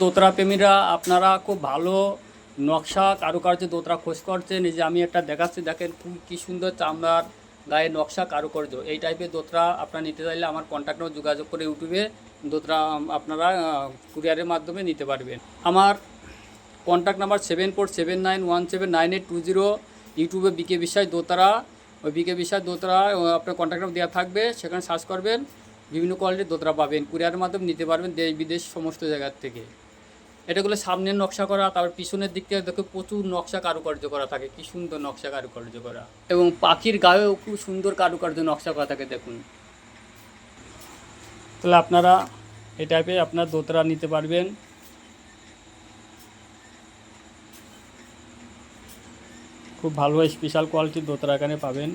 দোতরা প্রেমীরা, আপনারা খুব ভালো নকশা কারুকার্য দোতরা খোঁজ করছেন। এই যে আমি একটা দেখাচ্ছি, দেখেন খুব কী সুন্দর চামড়ার গায়ে নকশা কারুকার্য। এই টাইপের দোতরা আপনারা নিতে চাইলে আমার কন্ট্যাক্ট নম্বর যোগাযোগ করে ইউটিউবে দোতরা আপনারা কুরিয়ারের মাধ্যমে নিতে পারবেন। আমার contact number seven four seven nine one seven nine eight two zero ইউটিউবে বিকে বিশ্বাস দোতারা। ওই বিকে বিশ্বাস দোতারা আপনার কন্ট্যাক্ট নাম্বার দেওয়া থাকবে, সেখানে সার্চ করবেন। বিভিন্ন কোয়ালিটির দোতরা পাবেন। কুরিয়ারের মাধ্যমে নিতে পারবেন দেশ বিদেশ সমস্ত জায়গার থেকে। এটাগুলো সামনের নকশা করা, তারপর পিছনের দিক থেকে দেখে প্রচুর নকশা কারুকার্য করা থাকে, কি সুন্দর নকশা কারুকার্য করা। এবং পাখির গায়েও খুব সুন্দর কারুকার্য নকশা করা থাকে, দেখুন। তাহলে আপনারা এই টাইপের আপনার দোতরা নিতে পারবেন। খুব ভালো স্পেশাল কোয়ালিটির দোতরা এখানে পাবেন।